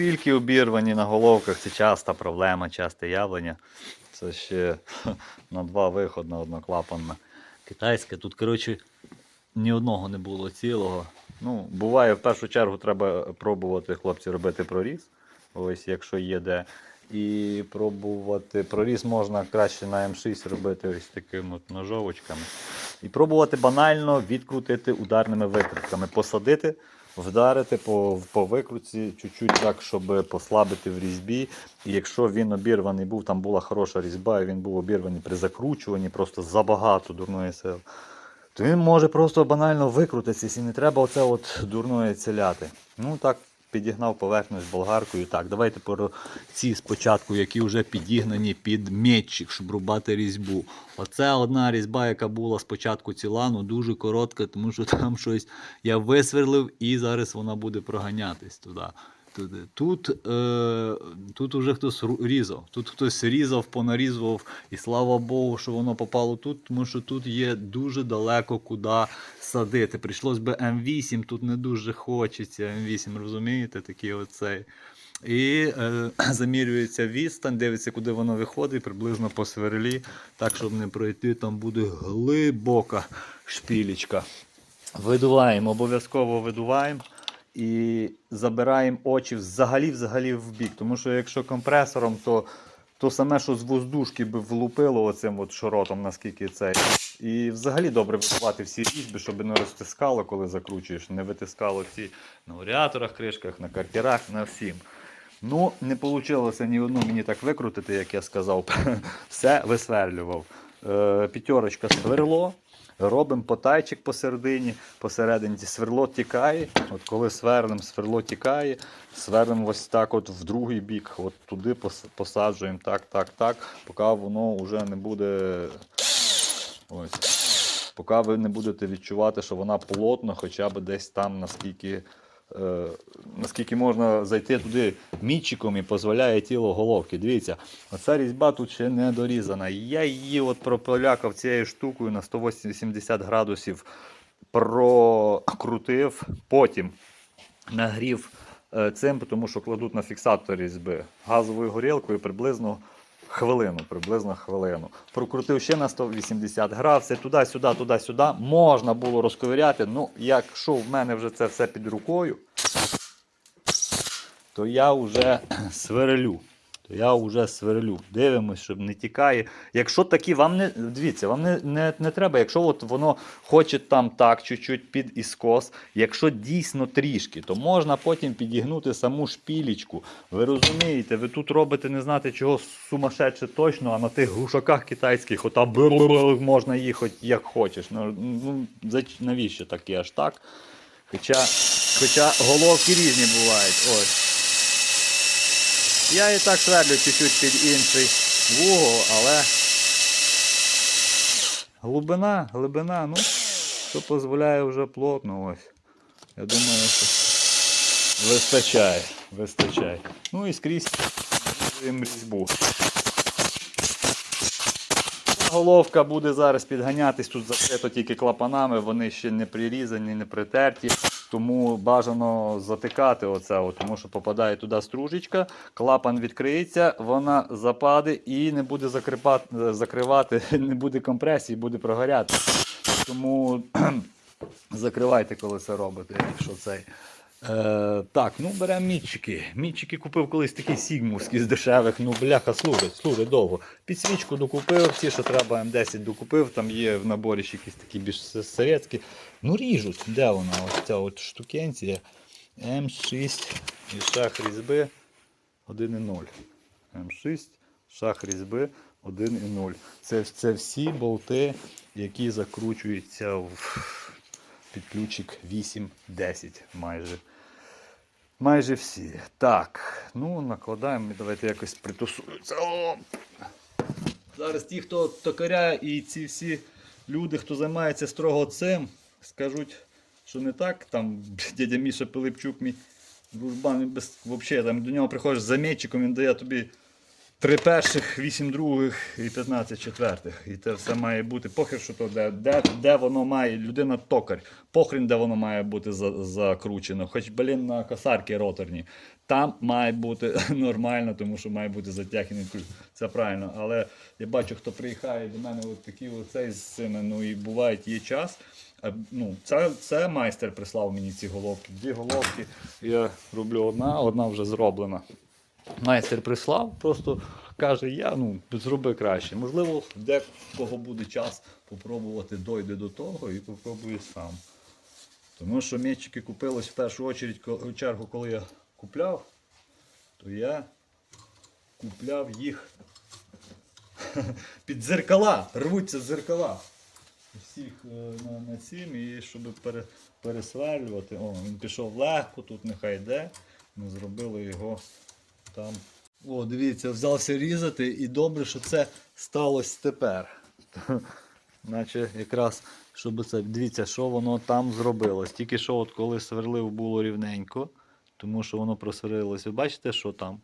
Шпільки обірвані на головках це часта проблема, часте явлення. Це ще на два виходи, на одноклапанна. Китайське. Тут, коротше, ні одного не було цілого. Ну, буває, в першу чергу треба пробувати хлопці робити проріз. Ось якщо є де. І пробувати проріз можна краще на М6 робити ось такими от ножовочками. І пробувати банально відкрутити ударними викрутками, посадити, вдарити по, по викрутці чуть-чуть так, щоб послабити в різьбі. І якщо він обірваний був, там була хороша різьба, і він був обірваний при закручуванні, просто забагато дурної сили, то він може просто банально викрутитися і не треба оце от дурної ціляти. Ну так. Підігнав поверхню з болгаркою. Так, давайте про ці спочатку, які вже підігнані під метчик, щоб рубати різьбу. Оце одна різьба, яка була спочатку ціла, ну дуже коротка, тому що там щось я висверлив і зараз вона буде проганятись туди. Тут, е, тут уже хтось різав. Тут хтось різав, понарізував, і слава Богу, що воно попало тут, тому що тут є дуже далеко куди садити. Прийшлось би М8, тут не дуже хочеться. М8, розумієте, такий оцей. І е, замірюється відстань, дивиться, куди воно виходить, приблизно по сверлі, так, щоб не пройти, там буде глибока шпілечка. Видуваємо, обов'язково видуваємо і забираємо очі взагалі взагалі в бік. Тому що якщо компресором, то, то саме, що з воздушки би влупило оцим от шоротом, наскільки це. І взагалі добре видувати всі різьби, щоб не розтискало, коли закручуєш, не витискало ці на варіаторах, кришках, на картерах, на всім. Ну, не вийшло ні одну мені так викрутити, як я сказав. Все висверлював. Е, п'ятерочка сверло. Робимо потайчик посередині, посередині сверло тікає. От коли сверлимо, сверло тікає, сверлимо ось так от в другий бік, от туди посаджуємо так, так, так, поки воно вже не буде. Ось. Поки ви не будете відчувати, що вона плотна, хоча б десь там, наскільки, наскільки можна зайти туди мітчиком і дозволяє тіло головки. Дивіться, оця різьба тут ще не дорізана. Я її от пропилякав цією штукою на 180 градусів прокрутив, потім нагрів е, цим, тому що кладуть на фіксатор різьби газовою горілкою приблизно хвилину, приблизно хвилину. Прокрутив ще на 180 градусів, туди-сюди, туди-сюди. Можна було розковиряти. Ну, якщо в мене вже це все під рукою, то я вже сверлю. То я вже сверлю. Дивимось, щоб не тікає. Якщо такі, вам не дивіться, вам не, не, не треба, якщо от воно хоче там так, чуть-чуть під іскос, якщо дійсно трішки, то можна потім підігнути саму шпілічку. Ви розумієте, ви тут робите не знати чого сумасшедше точно, а на тих глушаках китайських ота бр- можна їхати як хочеш. Ну, ну навіщо таке аж так? Хоча, хоча головки різні бувають. Ось. Я і так сверлю чуть-чуть під інший вугол, але глибина, глибина, ну, що дозволяє вже плотно. Ось. Я думаю, що вистачає. Вистачає. Ну і скрізь різьбу. Головка буде зараз підганятись, тут закрито тільки клапанами, вони ще не прирізані, не притерті. Тому бажано затикати оце, тому що попадає туди стружечка, клапан відкриється, вона западе і не буде закрипати, закривати, не буде компресії, буде прогоряти. Тому закривайте, коли це робите, якщо цей. Е, так, ну беремо мітчики. Мітчики купив колись такі сігмовські з дешевих. Ну, бляха, служить, служить довго. Підсвічку докупив, ті, що треба, М10 докупив, там є в наборі ще якісь такі більш совєтські. Ну, ріжуть. Де вона? Ось ця от штукенція. М6 і шах різьби 1,0. М6, шах різьби 1,0. Це, це всі болти, які закручуються в під ключик 8-10 майже. Майже всі. Так, ну накладаємо, і давайте якось притусуються. О! Зараз ті, хто токаря і ці всі люди, хто займається строго цим, скажуть, що не так. Там дядя Міша Пилипчук, мій дружбан, він без, взагалі, там до нього приходиш з замітчиком, він дає тобі Три перших, вісім других і 15 четвертих. І це все має бути. Похер, що то де, де, де воно має, людина токар. Похрін, де воно має бути за, закручено. Хоч, блін, на косарки роторні. Там має бути нормально, тому що має бути затягнений ключ. Це правильно. Але я бачу, хто приїхає до мене от такі оцей з цими, ну і буває є час. Ну, це, це майстер прислав мені ці головки. Дві головки я роблю одна, одна вже зроблена. Майстер прислав, просто каже, я ну, зроби краще. Можливо, в декого буде час попробувати дойде до того і попробує сам. Тому що м'ячики купились в першу чергу, коли я купляв, то я купляв їх під дзеркала, рвуться дзеркала. Всіх е, на, на цім, і щоб пере, пересверлювати. О, він пішов легко, тут нехай йде. Ми зробили його там. О, дивіться, взявся різати, і добре, що це сталося тепер. Наче якраз, щоб це. Дивіться, що воно там зробилось. Тільки що, от коли сверлив, було рівненько, тому що воно просверлилось. Ви бачите, що там?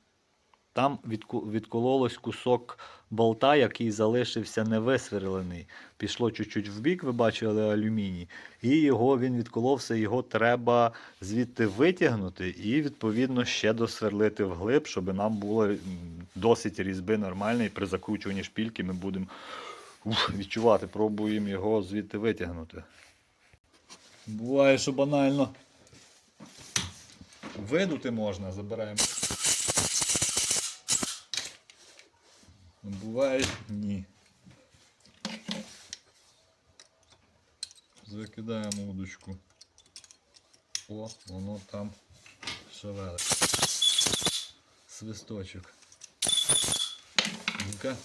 Там відкололось кусок болта, який залишився невисверлений. Пішло чуть-чуть вбік, ви бачили алюміній, і його він відколовся, його треба звідти витягнути і, відповідно, ще досверлити вглиб, щоб нам було досить різьби нормальної. При закручуванні шпільки ми будемо відчувати, пробуємо його звідти витягнути. Буває, що банально видути можна, забираємо. Буває ні. Закидаємо удочку. О, воно там шевелить. Свисточок. Ну-ка.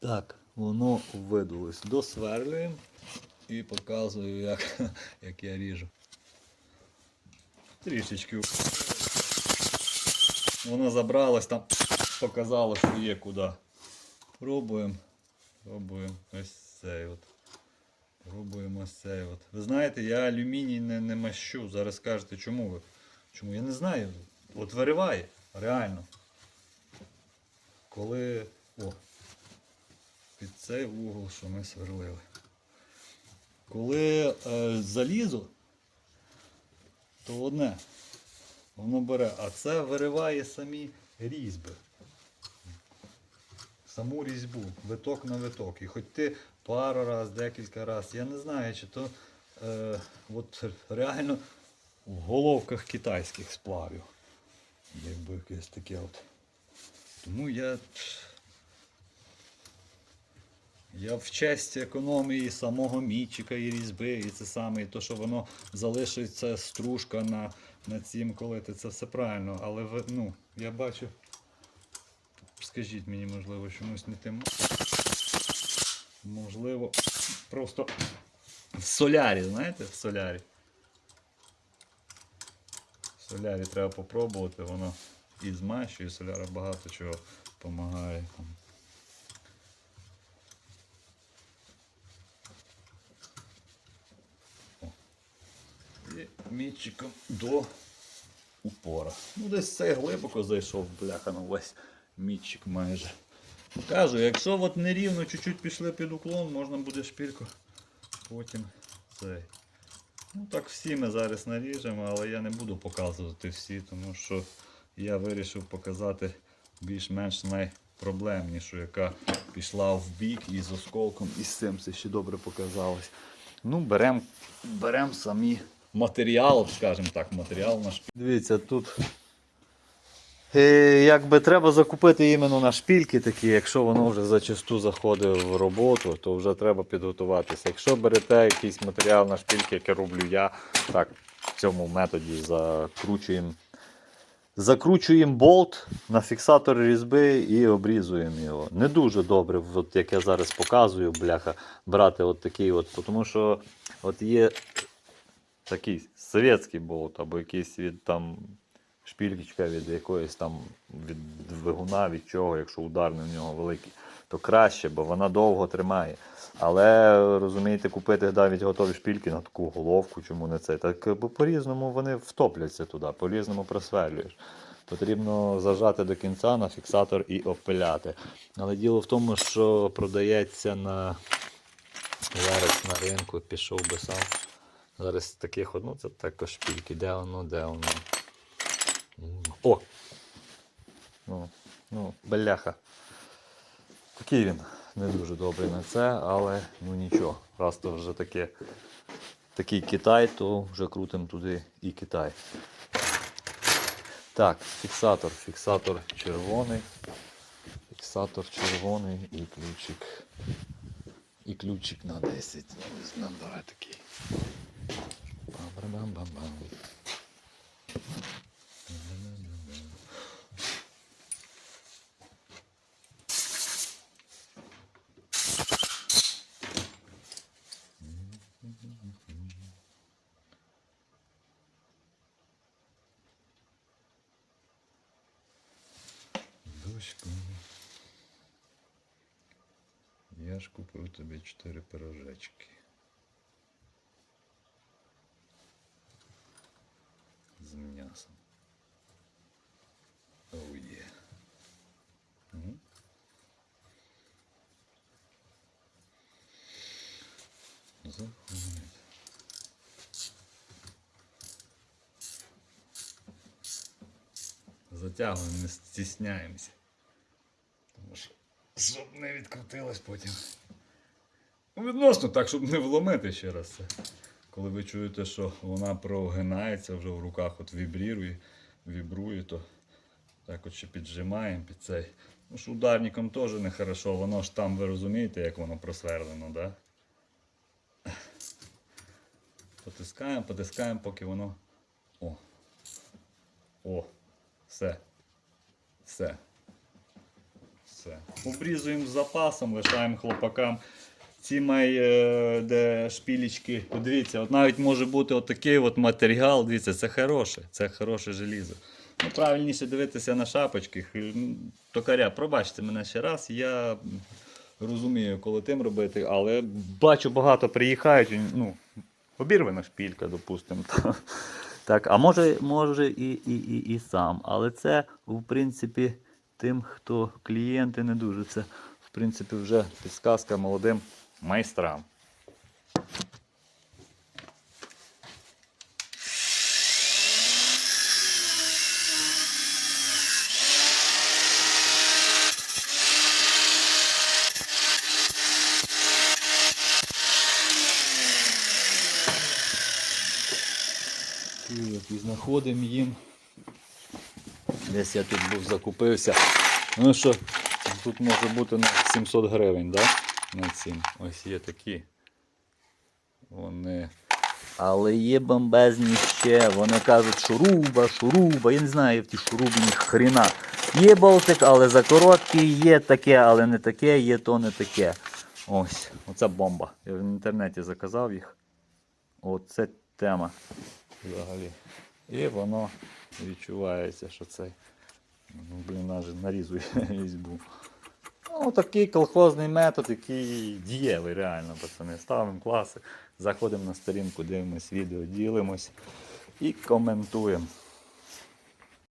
Так, воно видулось. Досверлюємо і показую, як, як я ріжу. Трішечки. Воно забралось там, показало, що є куди. Пробуємо. Пробуємо ось цей от. Пробуємо ось цей от. Ви знаєте, я алюміній не, не мащу. Зараз скажете, чому ви? Чому? Я не знаю. От вириває, реально. Коли. О! Під цей вугол, що ми сверлили. Коли е, залізо, то одне. Воно бере, а це вириває самі різьби. Саму різьбу, виток на виток. І хоч ти пару раз, декілька раз, я не знаю, чи то е, от реально в головках китайських сплавів. Якби якесь таке от. Тому я. Я в честь економії самого мічика і різьби, і це саме, і то, що воно залишиться стружка на, на цім колити, це все правильно. Але ну, я бачу. Скажіть мені, можливо, чомусь не тим. Можливо, просто в солярі, знаєте, в солярі. В солярі треба попробувати, воно і змащує, соляра багато чого допомагає. І мітчиком до упора. Ну, десь цей глибоко зайшов, бляха, ну весь мітчик майже. Кажу, якщо от нерівно чуть-чуть пішли під уклон, можна буде шпільку потім цей. Ну так всі ми зараз наріжемо, але я не буду показувати всі, тому що я вирішив показати більш-менш найпроблемнішу, яка пішла в бік і з осколком, і з цим це ще добре показалось. Ну, беремо берем самі матеріал, скажімо так, матеріал на шпіль. Дивіться, тут е, якби треба закупити іменно на шпільки такі, якщо воно вже зачасту заходить в роботу, то вже треба підготуватися. Якщо берете якийсь матеріал на шпільки, яке роблю я, так в цьому методі закручуємо. Закручуємо болт на фіксатор різьби і обрізуємо його. Не дуже добре, от як я зараз показую, бляха, брати от такий от, тому що от є такий совєтський болт, або якийсь від там шпілечка від якоїсь там від двигуна, від чого, якщо ударний в нього великий, то краще, бо вона довго тримає. Але розумієте, купити навіть готові шпільки на таку головку, чому не це? Так бо по-різному вони втопляться туди, по-різному просверлюєш. Потрібно зажати до кінця на фіксатор і опиляти. Але діло в тому, що продається на зараз на ринку, пішов би сам. Зараз таких, от, ну це також шпільки. Де воно, де воно? О! Ну, ну, бляха. Такий він не дуже добрий на це, але ну нічого. Раз то вже таке, такий Китай, то вже крутим туди і Китай. Так, фіксатор. Фіксатор червоний. Фіксатор червоний і ключик. І ключик на 10. Ну, візьмемо давай такий. Дочку. Я ж куплю тобі чотири пирожечки. З м'ясом. Оу є. Заходить. Затягуємо, не стісняємося. Тому що, щоб не відкрутилось потім. Ну, Відносно так, щоб не вломити ще раз це. Коли ви чуєте, що вона прогинається вже в руках, от вібрірує, вібрує, то так от ще піджимаємо під цей. Ну ж ударником теж не хорошо, воно ж там, ви розумієте, як воно просверлено, да? Потискаємо, потискаємо, поки воно. О. О. Все. Все. Все. Обрізуємо з запасом, лишаємо хлопакам. Ці май, е, де шпілечки. Подивіться, от навіть може бути отакий от матеріал. Дивіться, це хороше, це хороше желізо. Ну, правильніше дивитися на шапочки. Токаря, пробачте мене ще раз. Я розумію, коли тим робити, але бачу, багато приїхають. Ну, обірвана шпілька, допустимо. та. Так, а може, може і, і, і, і сам. Але це, в принципі, тим, хто клієнти не дуже. Це, в принципі, вже підсказка молодим майстрам. І знаходимо їм. Десь я тут був закупився. Ну що, тут може бути на 700 гривень, да? На цім. Ось є такі. Вони. Але є бомбезні ще. Вони кажуть, шуруба, шуруба. Я не знаю в ті шуруби ні хрена. Є болтик, але за короткий, є таке, але не таке, є то не таке. Ось, оце бомба. Я в інтернеті заказав їх. Оце тема взагалі. І воно відчувається, що цей. Ну, блін, навіть нарізує різьбу. Ну, такий колхозний метод, який дієвий реально, пацани. Ставимо класи, заходимо на сторінку, дивимось відео, ділимось і коментуємо.